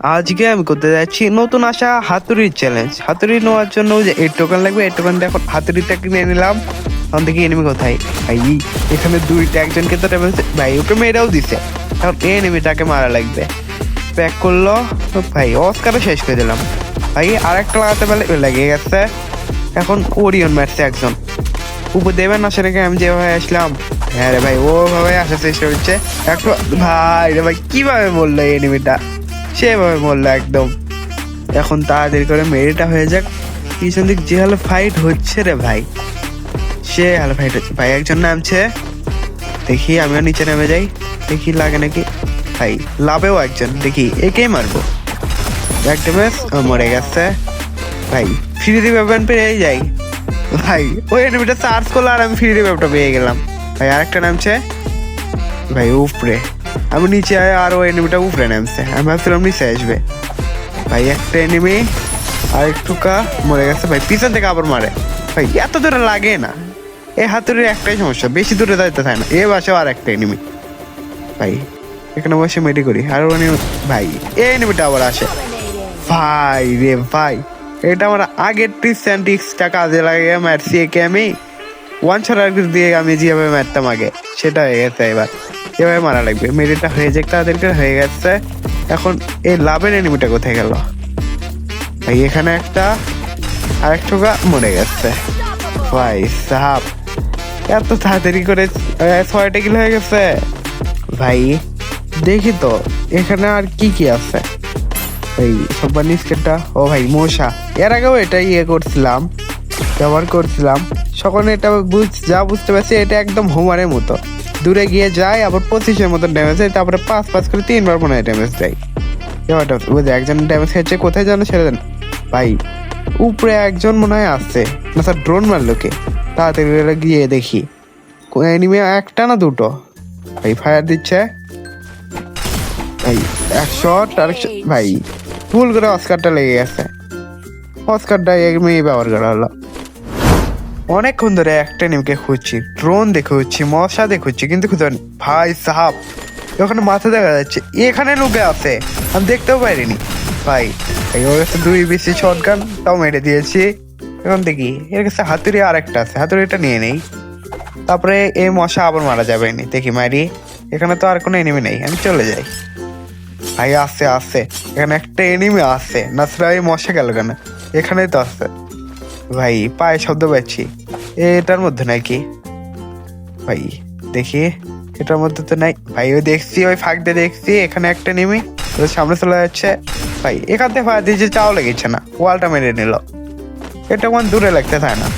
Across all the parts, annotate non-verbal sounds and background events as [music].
আজকে আমি করতে যাচ্ছি নতুন আসা হাতুড়ির চ্যালেঞ্জ হাতুড়ি নেওয়ার জন্য যে এই টোকেন লাগবে এই টোকেনটা এখন হাতুড়িটা কিনে নিলাম। তখন দেখি এনিমি কোথায়। ভাই, এখানে দুইটা একজনকে তো ভাই, ওকে মেয়েরাও দিছে। এখন এনিমিটাকে মারা লাগবে। প্যাক করল। ভাই অস্কারও শেষ করে দিলাম। ভাই আর একটা লাগাতে পারলে লেগে গেছে। এখন ওরিয়ন মারছে একজন। উপর দেবেন না সেটাকে আমি যেভাবে আসলাম। হ্যাঁ রে ভাই ওভাবে আসার চেষ্টা হচ্ছে একটু ভাই রে ভাই, কীভাবে বলল এই এনিমিটা সেভাবে বলল একদম। এখন তাড়াতাড়ি করে মেরিটা হয়ে যাক। পিছন দিক যে হালে ফাইট হচ্ছে রে ভাই। সে হালে ফাইট হচ্ছে। ভাই একজন নামছে। দেখি আমিও নিচে নেমে যাই। দেখি লাগে নাকি। ভাই, লাভেও একজন। দেখি, একেই মারবো। এক ড্যামেজ মরে গেছে। ভাই ফ্রি রিভাইভ পেয়ে যাই। ভাই, ওই এনিমিটা চার্জ করল আর আমি ফ্রি রিভাইভটা পেয়ে গেলাম। ভাই, আরেকটা নামছে। ভাই উপরে আমি নিচে আয় আর ওই এনিমিটা উপরে নামছে আমি ভাবছিলাম নিচে আসবে ভাই একটা এনিমি আর একটু কা মরে গেছে ভাই পিছন থেকে আবার মারে ভাই এত দূরে লাগে না এ হাতুড়ির একটাই সমস্যা বেশি দূরে যাইতে থাকে না এ বাসেও আর একটা এনিমি ভাই এখানে বসে মেডি করি আর উনি ভাই এ এনিমিটা আবার আসে ভাই রে ভাই এটা আমার আগের টিপস অ্যান্ড টিক্সটা কাজে লাগে মারছি একে আমি ওয়ান ছড়ার দিয়ে আমি যেভাবে মারতাম আগে সেটা হয়ে গেছে এবার এভাবে মারা লাগবে। মেডিটা হয়ে যাক তাদেরকে হয়ে গেছে, এখন এই লাভের এনিমিটা কোথায় গেল? ভাই, এখানে একটা আর একটু মরে গেছে। ভাই, সাহাব, এত তাড়াতাড়ি করে ছয়টা কিলো হয়ে গেছে। ভাই, দেখি তো, এখানে আর কি কি আছে? এই সব্বার নিস্কেটটা ও ভাই, মশা। এর আগেও এটা ইয়ে করছিলাম, ব্যবহার করছিলাম। সকলে এটা বুঝ, যা বুঝতে পারছি, এটা একদম হোমারের মতো। দূরে গিয়ে যায় আবার পঁচিশের মতো ড্যামেজ দেয় তারপরে পাঁচ পাঁচ করে তিনবার মনে হয় ড্যামেজ দেয়। এবারটা বুঝে একজন ড্যামেজ খেয়েছে কোথায় জানো সেটা জান ভাই উপরে একজন মনে হয় আসছে। না স্যার ড্রোন মারলো কে? তাড়াতাড়ি গিয়ে দেখি। এনিমে একটা না দুটো? ভাই ফায়ার দিচ্ছে। ভাই এক শট আর ভাই ভুল করে অস্কারটা লেগে গেছে। অস্কারটা এমনি ব্যবহার করা হলো। অনেকক্ষণ ধরে একটা নিমকে খুঁজছি ড্রোন দেখে হচ্ছি মশা দেখে হচ্ছি কিন্তু খুঁজে পাইনি। ভাই সাহাব ওখানে মাথা দেখা যাচ্ছে, এখানে লুকে আছে, আমি দেখতেও পারিনি ভাই দুই বেশি শটগান তাও মেরে দিয়েছি। এখন দেখি, এর কাছে হাতুড়ি আর একটা আছে, হাতুড়িটা নিয়ে নেই। তারপরে এই মশা আবার মারা যাবে নি, দেখি মারি। এখানে তো আর কোনো এনিমি নেই, আমি চলে যাই। ভাই আসছে আসছে এখানে একটা এনিমি আসছে নাসরা এই মশা গেল কেন? এখানেই তো আসছে ভাই, পায়ে শব্দ পাচ্ছি। এটার মধ্যে নাকি ভাই, দেখি। এটার মধ্যে তো নাই। ভাই, ওই দেখছি, ওই ফাঁক দিয়ে দেখছি, এখানে একটা নেমি ওর সামনে চলে যাচ্ছে। ভাই, এখান থেকে ফায়ার দিয়েছে চাও লেগেছে না, ওয়ালটা মেরে নিল। এটা কোন দূরে লাগতে থাকে না।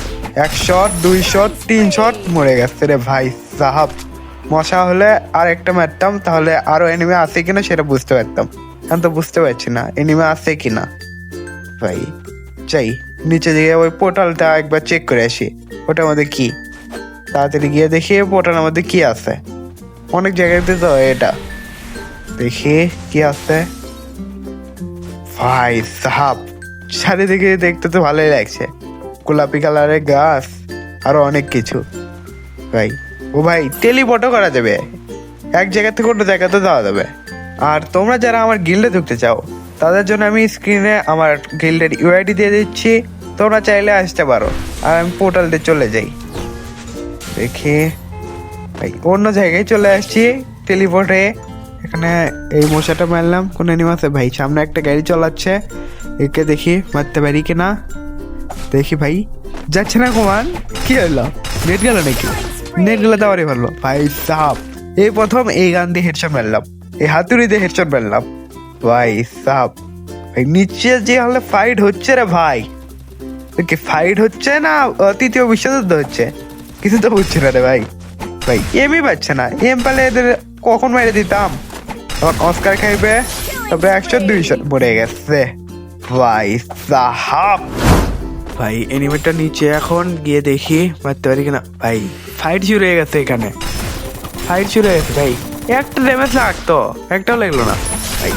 এক শট, দুই শট, তিন শট মরে গেছে রে ভাই সাহাব। মশা হলে আর একটা মারতাম, তাহলে আরও এনিমে আছে কিনা সেটা বুঝতে পারতাম। এখন তো বুঝতে পারছি না এনিমে আছে কিনা। ভাই চাই নিচে দিকে ওই পোর্টালটা একবার চেক করে আসি। ওটার মধ্যে কি? তাড়াতাড়ি গিয়ে দেখি পোর্টালের মধ্যে কি আছে। অনেক জায়গাতে তো এটা। দেখি কি আছে। ভাই, সাহাব, চারিদিকে দেখতে তো ভালোই লাগছে। গোলাপি কালারের গাছ, আরও অনেক কিছু। ভাই, ও ভাই, টেলিপোর্টও করা যাবে। এক জায়গা থেকে অন্য জায়গাতে যাওয়া যাবে। আর তোমরা যারা আমার গিল্ডে ঢুকতে চাও, তাদের জন্য আমি স্ক্রিনে আমার গিল্ডের ইউআইডি দিয়ে দিচ্ছি। তোমরা চাইলে আসতে পারো। আর আমি পোর্টাল দিয়ে চলে যাই। দেখি। ভাই, অন্য জায়গায় চলে আসছি। টেলিপোর্টে এখানে এই মশাটা মারলাম। কোন আছে? ভাই, সামনে একটা গাড়ি চলাচ্ছে। একে দেখি মারতে পারি কিনা। দেখি ভাই। যাচ্ছে না কুমান? কি হলো? নেট গেল নাকি? নেট গেলে তো আরই ভালো ভাই সাহাব এই প্রথম এই গান দিয়ে হেডশট মারলাম। এই হাতুড়ি দিয়ে হেডশট মারলাম। ভাই সাহাব ভাই, নিচে যে হলে ফাইট হচ্ছে রে ভাই। কি ফাইট হচ্ছে না তৃতীয় বিশ্বযুদ্ধ হচ্ছে? কিছু তো বুঝছে না রে ভাই। ভাই এমই পাচ্ছে না। এম পালে এদের কখন মেরে দিতাম? তখন অস্কার খাইবে তারপরে একশো দুইশো মরে গেছে। ভাই সাহাব! ভাই এনিমেটটা নিচে এখন গিয়ে দেখি মারতে পারি কিনা। ভাই ফাইট শুরু হয়ে গেছে এখানে। ফাইট শুরু হয়ে গেছে ভাই। একটা ড্যামেজ লাগতো একটাও লাগল না। ভাই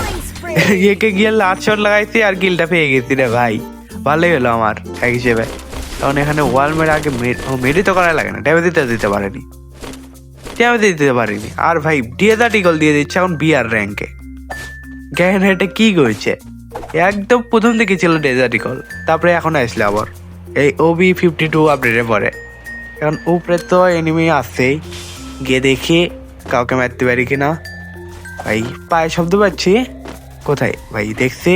একে [laughs] গিয়ে লাস্ট শট লাগাইছি আর গিলটা পেয়ে গেছি রে ভাই। ভালোই হলো আমার, এক হিসেবে। তখন এখানে ওয়াল মেরে আগে মেডি তো করা লাগে না ড্যামেজ দিতে দিতে পারেনি। ড্যামেজ দিতে পারিনি। আর ভাই ডিএদা টিকল দিয়ে দিচ্ছে এখন বিআর র্যাঙ্কে জ্ঞান এটা কী করছে? একদম প্রথম থেকে ছিল ডেজার্টিকল তারপরে এখন আসলে আবার। এই ওবি ফিফটি টু আপডেটে পরে। কারণ উপরে তো এনিমি আসছেই গিয়ে দেখি কাউকে মারতে পারি কিনা। ভাই, পায়ে শব্দ পাচ্ছি? কোথায়? ভাই, দেখছি।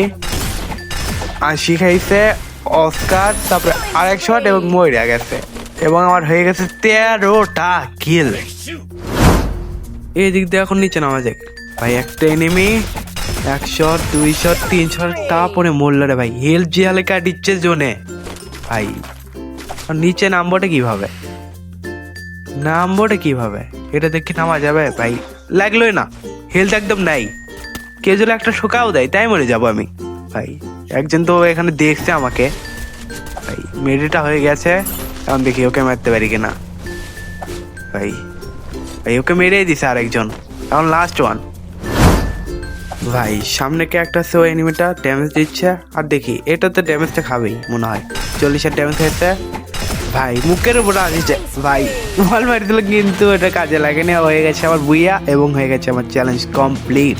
আশি খাইছে অস্কার, তারপরে আরেক শট এবং ময়রা গেছে। এবং আমার হয়ে গেছে তেরোটা কিল এই দিক দিয়ে এখন নিচে নামা যাক। ভাই, একটা এনিমি এক শট দুই শট তিন শট তারপরে মরল রে ভাই হেল্প জিয়ালে কাটিচ্ছে জোনে। ভাই, আর নিচে নামবোটা কীভাবে? নামবোটা কীভাবে? এটা দেখে নামা যাবে? ভাই, লাগলোই না। হেলথ একদম নাই। কেউ যদি একটা শোকাও দেয়, তাই মরে যাব আমি। ভাই একজন তো এখানে দেখছে আমাকে। ভাই মেডিটা হয়ে গেছে। এখন দেখি ওকে মারতে পারি কিনা। ভাই ভাই, ওকে মেরেই দিছে আরেকজন। এখন লাস্ট ওয়ান ভাই, সামনে কে একটা ওই এনিমিটা ড্যামেজ দিচ্ছে। আর দেখি এটা তো ড্যামেজটা খাবেই, মনে হয়। চল্লিশের ড্যামেজ হয়েছে। ভাই, মুখের উপর আসছে ভাই বল মারি দিল কিন্তু এটা কাজে লাগেনি। হয়ে গেছে আমার বুইয়া এবং হয়ে গেছে আমার চ্যালেঞ্জ কমপ্লিট